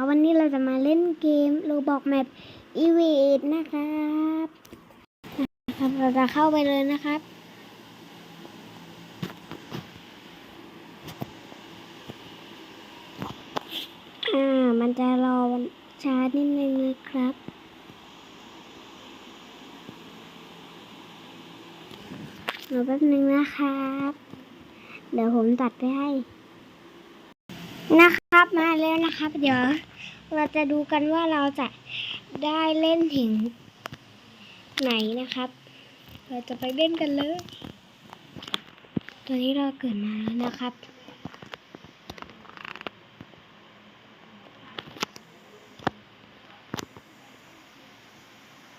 ค่ะวันนี้เราจะมาเล่นเกมโรบอกแมปอีเวดนะครับนะครับเราจะเข้าไปเลยนะครับ อ่า มันจะรอช้านิดนึงนะครับ รอแป๊บนึงนะครับ เดี๋ยวผมตัดไปให้ นะค รับมาแล้วนะครับเดี๋ยวเราจะดูกันว่าเราจะได้เล่นถึงไหนนะครับ เราจะไปเล่นกันเลยตอนนี้เราเกิดมาแล้วนะครับ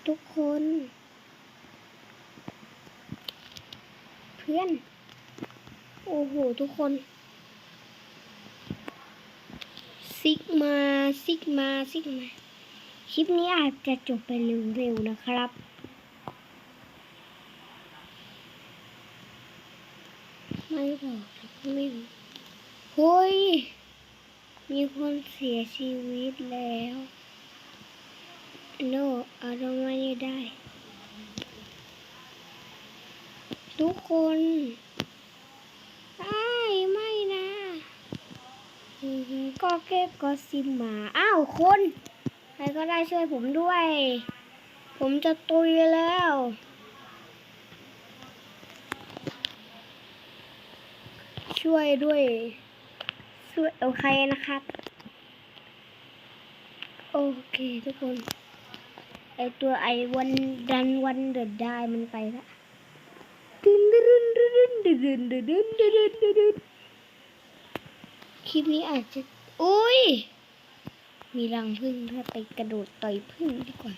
ทุกคน เพื่อน โอ้โห ทุกคน ซิกมาซิกมาซิกมา คลิปนี้อาจจะจบไปเร็วๆนะครับ ไม่บอกไม่รู้เฮ้ย มีคนเสียชีวิตแล้วโนเอาลงมาไม่ได้ ทุกคนอ้ายไม่นะอือหือ ก็เก็บก็ซิมมา อ้าวคนใครก็ได้ช่วยผมด้วย ผมจะตุยแล้วช่วยด้วยช่วยโอเคนะครับ โอเคทุกคน ไอตัวไอวันดันวันเดือดได้มันไปละดึนดึนดึนดึนดึนดึนดึนดึนคลิปนี้อาจจะ อุ้ย มีรังพึ่งถ้าไปกระโดดต่อยพึ่งดีกว่า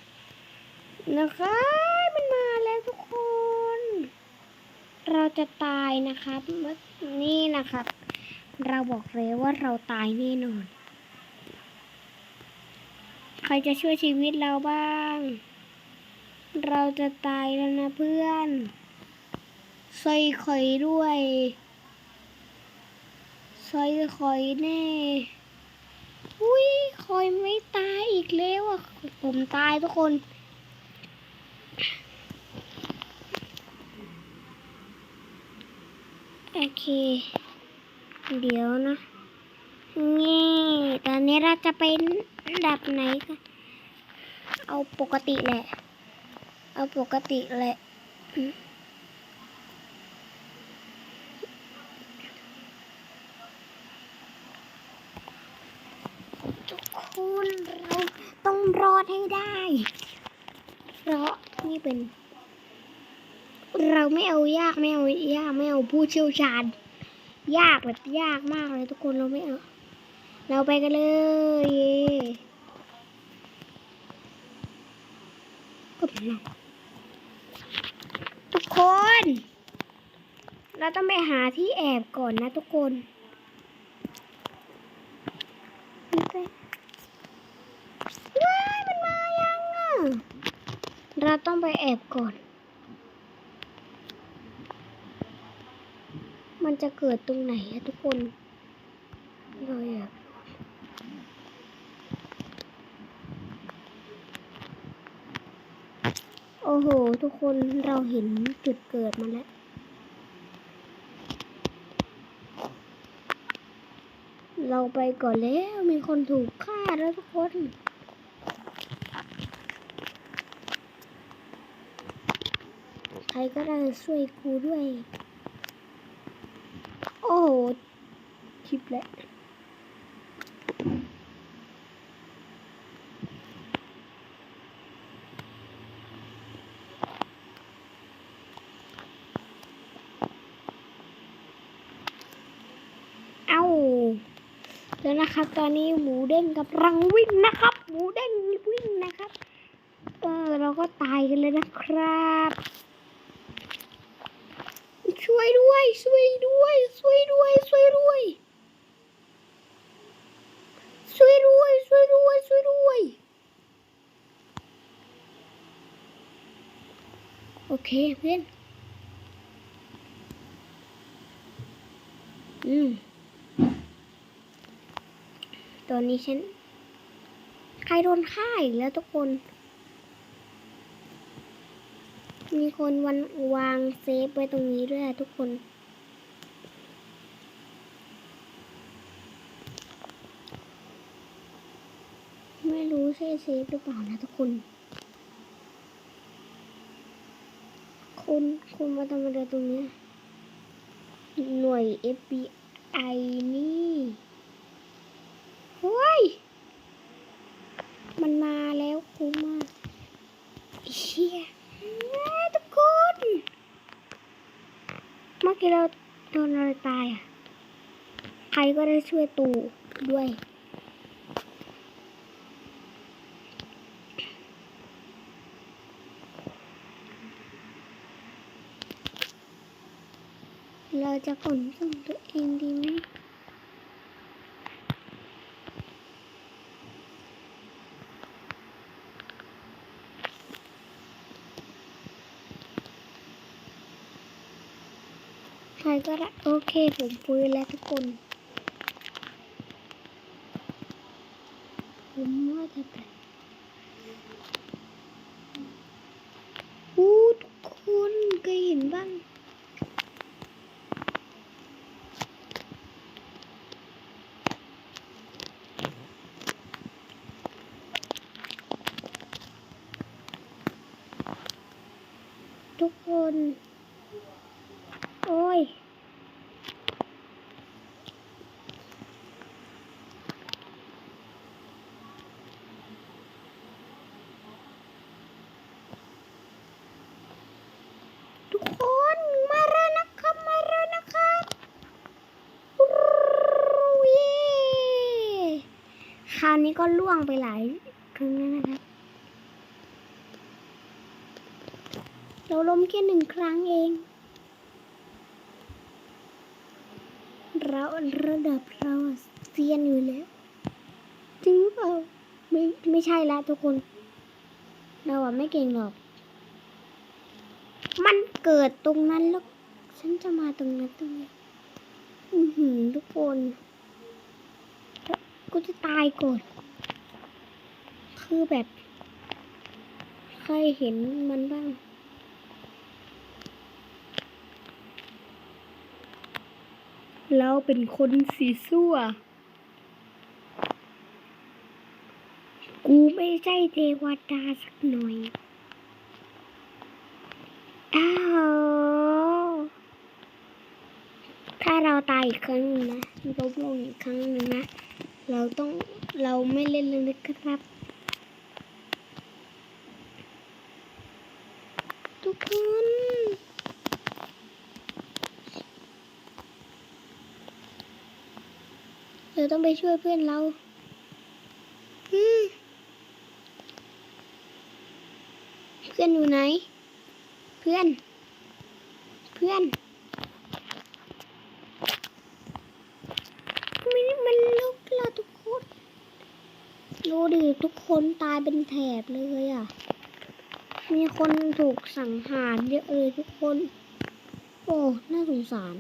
นะคะ มันมาแล้วทุกคน เราจะตายนะครับ นี่นะครับ เราบอกเลยว่าเราตายแน่นอน ใครจะช่วยชีวิตเราบ้าง เราจะตายแล้วนะเพื่อนใส่ไข่ด้วยใส่ไข่แน่ อยไม่ตายอีกแล้วอะ ผมตายทุกคนโอเค เดี๋ยวนะนี่ตอนนี้เราจะเป็นดับไหนกันเอาปกติแหละ เอาปกติแหละอืมทุกคนเราต้อง รอดให้ได้ เพราะนี่เป็น เราไม่เอายากไม่เอายากไม่เอาผู้เชี่ยวชาญ ยากแบบยากมากเลยทุกคนเราไม่เอา เราไปกันเลยเย่กดลงทุกคน เราต้องไปหาที่แอบก่อนนะทุกคนนี่ไปว้ายมันมายังอะ เราต้องไปแอบก่อน มันจะเกิดตรงไหนอะทุกคนเราอยากโอ้โห ทุกคนเราเห็นจุดเกิดมาแล้ว เราไปก่อนแล้วมีคนถูกฆ่าแล้วทุกคน ใครก็ได้ช่วยกูด้วย โอ้โหคลิปแหละเอ้าแล้วนะครับ ตอนนี้หมูเด้งกับรังวิ่งนะครับ หมูเด้งวิ่งนะครับ เออเราก็ตายกันเลยนะครับ ช่วยด้วย ช่วยด้วย ช่วยด้วย ช่วยด้วย ช่วยด้วย ช่วยด้วย ช่วยด้วย โอเคเพื่อน อืม ตอนนี้ฉัน ใครโดนฆ่าอีกแล้วทุกคน มีคนวันวางเซฟไว้ตรงนี้ด้วยทุกคน ไม่รู้ใช่เซฟหรือเปล่านะทุกคน คุณคุณมาทำอะไรตรงนี้ หน่วย FBI นี่เฮ้ย มันมาแล้วคุณมาเชี่ยทุกคน ที่เราโดนอะไรตายอะ ใครก็ได้ช่วยตู่ด้วย เราจะขนส่งตัวเองดีไหม ใครก็ได้โอเคผมฟื้นแล้วทุกคน ผมว่าจะแปลทุกคนเคยเห็นบ้าง ทุกคน โอ้ย ทุกคนมาแล้วนะครับ มาแล้วนะครับอู้เย่ค ราวนี้ก็ล่วงไปหลายครั้งแล้วนะครับ เราล้มแค่หนึ่งครั้งเอง เราระดับเราเซียนอยู่แล้วจริงหรือเปล่าไม่ไม่ใช่ละทุกคน เราอะไม่เก่งหรอก มันเกิดตรงนั้นแล้ว ฉันจะมาตรงนั้นตรงนี้อือหือทุกคน กูจะตายก่อน คือแบบ เคยเห็นมันบ้างเราเป็นคนสีซั่ว กูไม่ใช่เทวดาสักหน่อย อ้าว ถ้าเราตายอีกครั้งหนึงนะลบลงอีกครั้งหนึ่งนะ เราต้องเราไม่เล่นเลยนะครับ ทุกคนเราต้องไปช่วยเพื่อนเราเพื่อนอยู่ไหน เพื่อน เพื่อนมันมันลุกแล้วทุกคนดูดิ ทุกคนตายเป็นแถบเลยอะ มีคนถูกสังหารเยอะเลยทุกคน โอ้ น่าสงสาร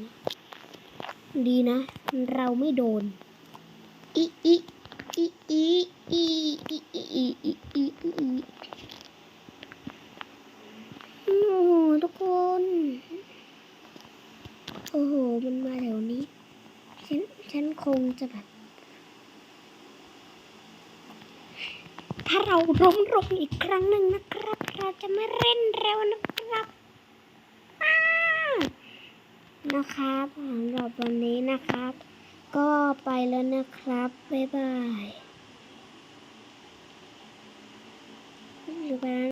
ดีนะ เราไม่โดน อีอีอีอีอีอีอีอีอีอีอีโอ้โหทุกคน โอ้โห มันมาแถวนี้ ฉัน ฉันคงจะแบบ ร้องรองอีกครั้งหนึ่งนะครับ เราจะไม่เล่นเร็วนะครับนะครับสำหรับวันนี้นะครับ ก็ไปแล้วนะครับ บ๊ายบายหรือไปแล้ว